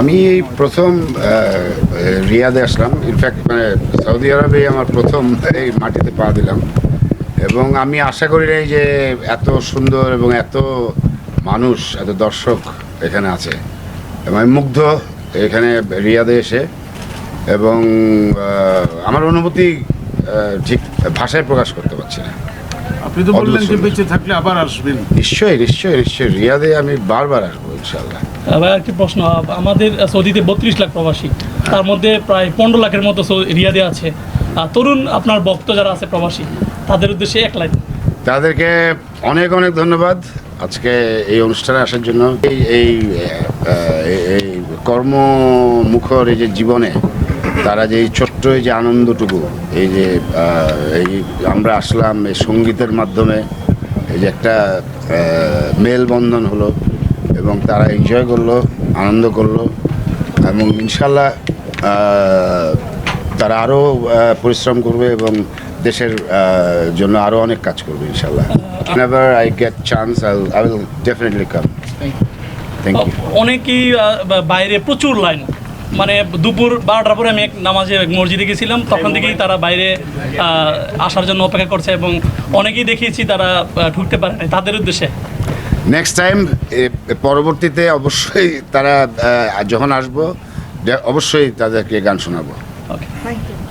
আমি এই প্রথম রিয়াদে আসলাম। ইনফ্যাক্ট মানে সৌদি আরবে আমার প্রথম এই মাটিতে পা দিলাম। এবং আমি আশা করি নাই যে এত সুন্দর এবং এত মানুষ এত দর্শক এখানে আছে। এবং আমি মুগ্ধ এখানে রিয়াদে এসে। এবং আমার অনুভূতি ঠিক ভাষায় প্রকাশ করতে পারছি না। আপনি তো বললেন যে বেঁচে থাকলে আবার আসবেন। নিশ্চয়ই নিশ্চয়ই নিশ্চয়ই। রিয়াদে আমি বারবার আসব ইনশাল্লাহ আবার একটি প্রশ্ন। আমাদের সৌদিতে বত্রিশ লাখ প্রবাসী। তার মধ্যে প্রায় পনেরো লাখের মতো রিয়াদে আছে। তরুণ, আপনার ভক্ত যারা আছে প্রবাসী, তাদের উদ্দেশ্যে এক লাইন। তাদেরকে অনেক অনেক ধন্যবাদ আজকে এই অনুষ্ঠানে আসার জন্য। এই, এই- এই কর্মমুখর এই যে জীবনে, তারা যে এই ছোট্ট এই যে আনন্দটুকু, এই যে এই আমরা আসলাম এই সঙ্গীতের মাধ্যমে, এই যে একটা মেলবন্ধন হলো। এবং তারা এনজয় করল আনন্দ করল এবং ইনশাল্লাহ তারা আরও পরিশ্রম করবে এবং দেশের জন্য আরও অনেক কাজ করবে ইনশাল্লাহ never I get chance I will definitely come thank you অনেকেই বাইরে প্রচুর লাইন। মানে দুপুর বারোটার পরে আমি এক নামাজে মসজিদে গেছিলাম তখন থেকেই তারা বাইরে আসার জন্য অপেক্ষা করছে এবং অনেকেই দেখিয়েছি তারা ঢুকতে পারে তাদের উদ্দেশ্যে। নেক্সট টাইম পরবর্তীতে অবশ্যই তারা যখন আসব অবশ্যই তাদেরকে গান শোনাবো। Okay thank you